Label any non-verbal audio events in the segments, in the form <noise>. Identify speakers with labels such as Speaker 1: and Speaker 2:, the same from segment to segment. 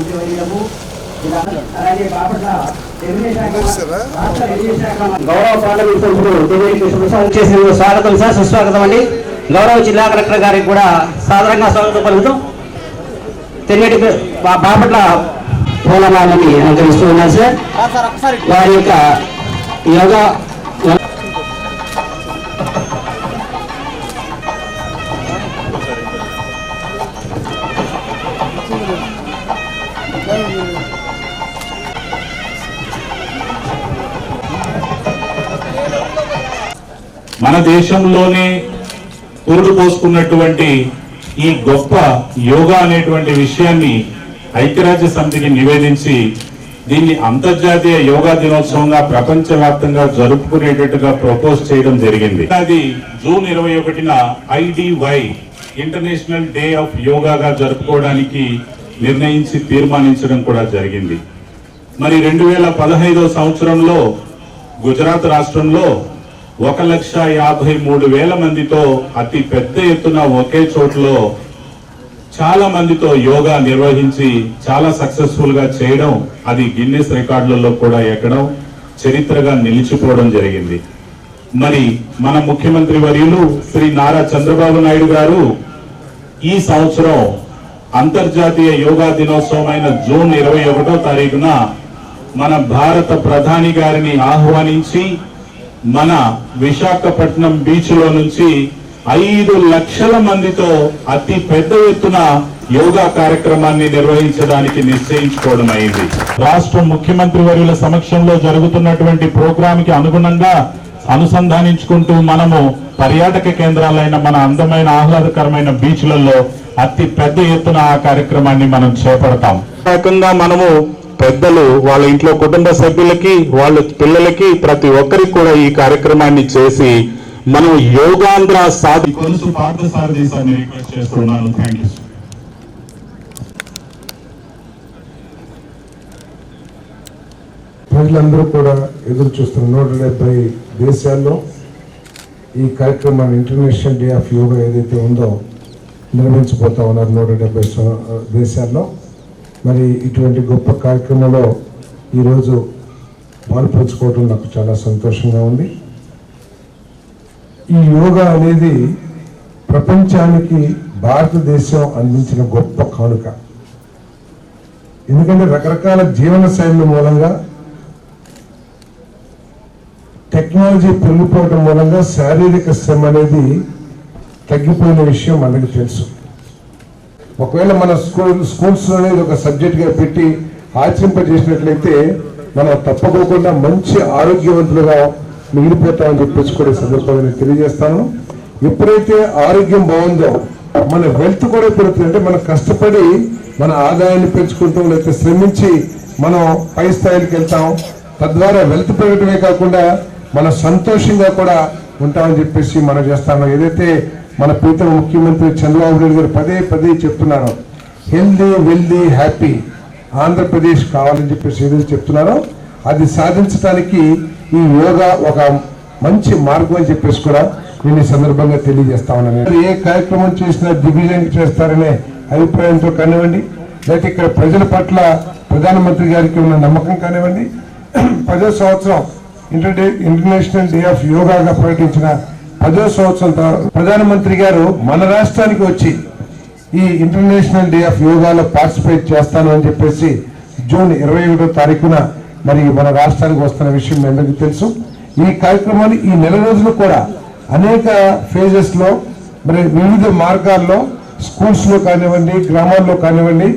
Speaker 1: మంత్రివర్యులకు అలాగే బాపట్ల గౌరవ పార్లమెంట్ సభ్యులు స్వాగతం సార్ సుస్వాగతం అండి. గౌరవ జిల్లా కలెక్టర్ గారికి కూడా సాధారణంగా స్వాగతం పలుకుతూ తెల్లటి బా- బాపట్ల పూలమాలని అలంకరిస్తూ ఉన్నారు సార్. వారి యొక్క యోగా
Speaker 2: మన దేశంలోనే పురుడు పోసుకున్నటువంటి ఈ గొప్ప యోగా అనేటువంటి విషయాన్ని ఐక్యరాజ్య సమితికి నివేదించి దీన్ని అంతర్జాతీయ యోగా దినోత్సవంగా ప్రపంచవ్యాప్తంగా జరుపుకునేటట్టుగా ప్రపోజ్ చేయడం జరిగింది. అది జూన్ ఇరవై ఒకటిన ఐడివై ఇంటర్నేషనల్ డే ఆఫ్ యోగాగా జరుపుకోవడానికి నిర్ణయించి తీర్మానించడం కూడా జరిగింది. మరి రెండు వేల పదహైదో సంవత్సరంలో గుజరాత్ రాష్ట్రంలో ఒక లక్ష యాభై మూడు వేల మందితో అతి పెద్ద ఎత్తున ఒకే చోట్లో చాలా మందితో యోగా నిర్వహించి చాలా సక్సెస్ఫుల్గా చేయడం అది గిన్నెస్ రికార్డులలో కూడా ఎక్కడం చరిత్రగా నిలిచిపోవడం జరిగింది. మరి మన ముఖ్యమంత్రి వర్యులు శ్రీ నారా చంద్రబాబు నాయుడు గారు ఈ సంవత్సరం అంతర్జాతీయ యోగా దినోత్సవమైన జూన్ ఇరవై ఒకటో తారీఖున మన భారత ప్రధాని గారిని ఆహ్వానించి మన విశాఖపట్నం బీచ్లో నుంచి ఐదు లక్షల మందితో అతి పెద్ద ఎత్తున యోగా కార్యక్రమాన్ని నిర్వహించడానికి నిశ్చయించుకోవడం అయింది. రాష్ట్ర ముఖ్యమంత్రి వర్యుల సమక్షంలో జరుగుతున్నటువంటి ప్రోగ్రామ్కి అనుగుణంగా అనుసంధానించుకుంటూ మనము పర్యాటక కేంద్రాలైన మన అందమైన ఆహ్లాదకరమైన బీచ్లలో అతి పెద్ద ఎత్తున ఆ కార్యక్రమాన్ని మనం చేపడతాం.
Speaker 3: కాకుండా మనము పెద్దలు వాళ్ళ ఇంట్లో కుటుంబ సభ్యులకి వాళ్ళ పిల్లలకి ప్రతి ఒక్కరికి కూడా ఈ కార్యక్రమాన్ని చేసి మనం యోగాంధ్ర సాధి
Speaker 2: కొలుసు పార్థసారథి సార్ని రిక్వెస్ట్ చేస్తున్నాను. థ్యాంక్ యూ
Speaker 4: ప్రజలందరూ కూడా ఎదురు చూస్తున్న నూట డెబ్బై దేశాల్లో ఈ కార్యక్రమాన్ని ఇంటర్నేషనల్ డే ఆఫ్ యోగా ఏదైతే ఉందో నిర్వహించబోతా ఉన్నారు నూట డెబ్బై దేశాల్లో. మరి ఇటువంటి గొప్ప కార్యక్రమంలో ఈరోజు పాల్పంచుకోవడం నాకు చాలా సంతోషంగా ఉంది. ఈ యోగా అనేది ప్రపంచానికి భారతదేశం అందించిన గొప్ప కానుక. ఎందుకంటే రకరకాల జీవన శైలి మూలంగా టెక్నాలజీ పెరిగిపోవడం మూలంగా శారీరక శ్రమ అనేది తగ్గిపోయిన విషయం మనకు తెలుసు. ఒకవేళ మన స్కూల్ స్కూల్స్లోనే అనేది ఒక సబ్జెక్ట్గా పెట్టి ఆచరింపజేసినట్లయితే మనం తప్పకోకుండా మంచి ఆరోగ్యవంతులుగా మిగిలిపోతామని చెప్పేసి కూడా సందర్భంగా నేను తెలియజేస్తాను. ఎప్పుడైతే ఆరోగ్యం బాగుందో మన వెల్త్ కూడా పెరుగుతుంది. అంటే మనం కష్టపడి మన ఆదాయాన్ని పెంచుకుంటాం లేకపోతే శ్రమించి మనం పై స్థాయికి వెళ్తాం. తద్వారా వెల్త్ పెరగడమే కాకుండా మన సంతోషంగా కూడా ఉంటామని చెప్పేసి మనం చేస్తాము ఏదైతే మన ప్రీతం ముఖ్యమంత్రి చంద్రబాబు నాయుడు గారు పదే పదే చెప్తున్నారు. హెల్దీ వెల్దీ హ్యాపీ ఆంధ్రప్రదేశ్ కావాలని చెప్పేసి ఏదైతే చెప్తున్నారో అది సాధించడానికి ఈ యోగా ఒక మంచి మార్గం అని చెప్పేసి కూడా నేను ఈ సందర్భంగా తెలియజేస్తా ఉన్నాను. ఏ కార్యక్రమం చేసినా దిగ్విజయం చేస్తారనే అభిప్రాయంతో కానివ్వండి లేకపోతే ఇక్కడ ప్రజల పట్ల ప్రధానమంత్రి గారికి ఉన్న నమ్మకం కానివ్వండి <clears throat> పదో సంవత్సరం ఇంటర్ ఇంటర్నేషనల్ డే ఆఫ్ యోగాగా ప్రకటించిన పదో సంవత్సరం ప్రధానమంత్రి గారు మన రాష్ట్రానికి వచ్చి ఈ ఇంటర్నేషనల్ డే ఆఫ్ యోగాలో పార్టిసిపేట్ చేస్తాను అని చెప్పేసి జూన్ ఇరవై ఒకటో తారీఖున మరి మన రాష్ట్రానికి వస్తున్న విషయం మీ అందరికీ తెలుసు. ఈ కార్యక్రమాన్ని ఈ నెల రోజులు కూడా అనేక ఫేజెస్లో మరి వివిధ మార్గాల్లో స్కూల్స్లో కానివ్వండి గ్రామాల్లో కానివ్వండి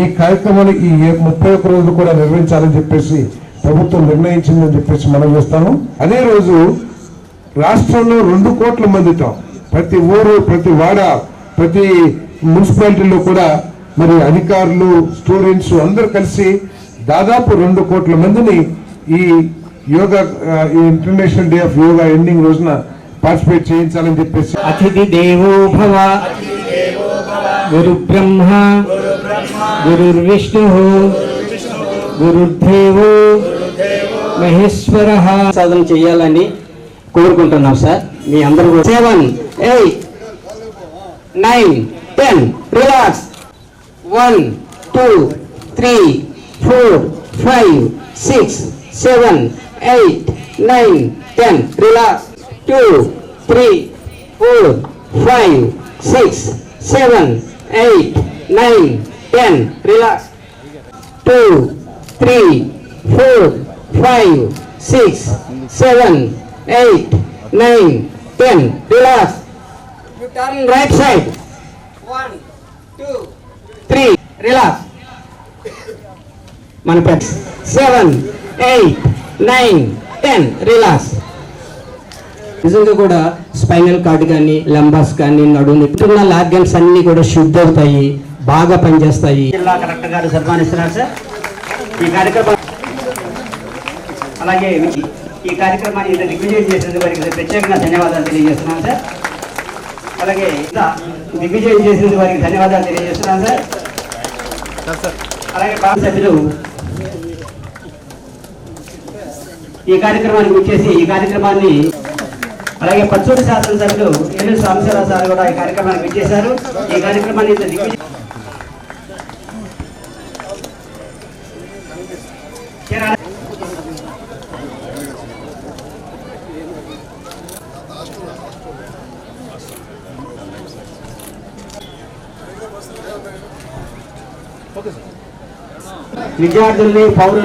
Speaker 4: ఈ కార్యక్రమాన్ని ఈ ముప్పై ఒక్క రోజులు కూడా నిర్వహించాలని చెప్పేసి ప్రభుత్వం నిర్ణయించిందని చెప్పేసి మనం చేస్తాము అదే రోజు రాష్ట్రంలో రెండు కోట్ల మందితో ప్రతి ఊరు ప్రతి వాడ ప్రతి మున్సిపాలిటీలో కూడా మరి అధికారులు స్టూడెంట్స్ అందరూ కలిసి దాదాపు రెండు కోట్ల మందిని ఈ yoga international day of yoga ending రోజున పార్టిసిపేట్ చేయించాలని చెప్పేసి
Speaker 1: అతిథి దేవో భవ గురు బ్రహ్మ గురుర్విష్ణు గురుర్దేవో మహేశ్వర. సాధన చేయాలని కోరుకుంటున్నాం సార్. మీ అందరూ seven eight nine ten relax one two three four five six seven eight nine ten relax two three four five six seven eight nine ten relax two three four five six seven eight nine ten relax U turn right side one two three relax మన పెట్ seven eight nine ten relax నిజంగా కూడా spinal cord కానీ లంబాస్ కానీ నడుము internal organs అన్ని కూడా శుద్ధి అవుతాయి బాగా పనిచేస్తాయి. జిల్లా కలెక్టర్ గారు సన్మానిస్తున్నారు సార్. ఈ కార్యక్రమం అలాగే ఈ కార్యక్రమాన్ని ఇంత దిగ్విజయం చేసినందుకు వారికి ప్రత్యేకంగా ధన్యవాదాలు తెలియజేస్తున్నాను సార్. అలాగే ఇంత దిగ్విజయం చేసినందుకు వారికి ధన్యవాదాలు తెలియజేస్తున్నాను సార్. అలాగే పార్టీ సభ్యులు ఈ కార్యక్రమానికి వచ్చేసి ఈ కార్యక్రమాన్ని అలాగే పచ్చోటి శాసనసభ్యులు ఎల్లు సాంబశివరావు సార్ కూడా ఈ కార్యక్రమానికి వచ్చేశారు. ఈ కార్యక్రమాన్ని ఇంత దిగ్విజయం ನಿಜದಲ್ಲಿ ಪೌರರು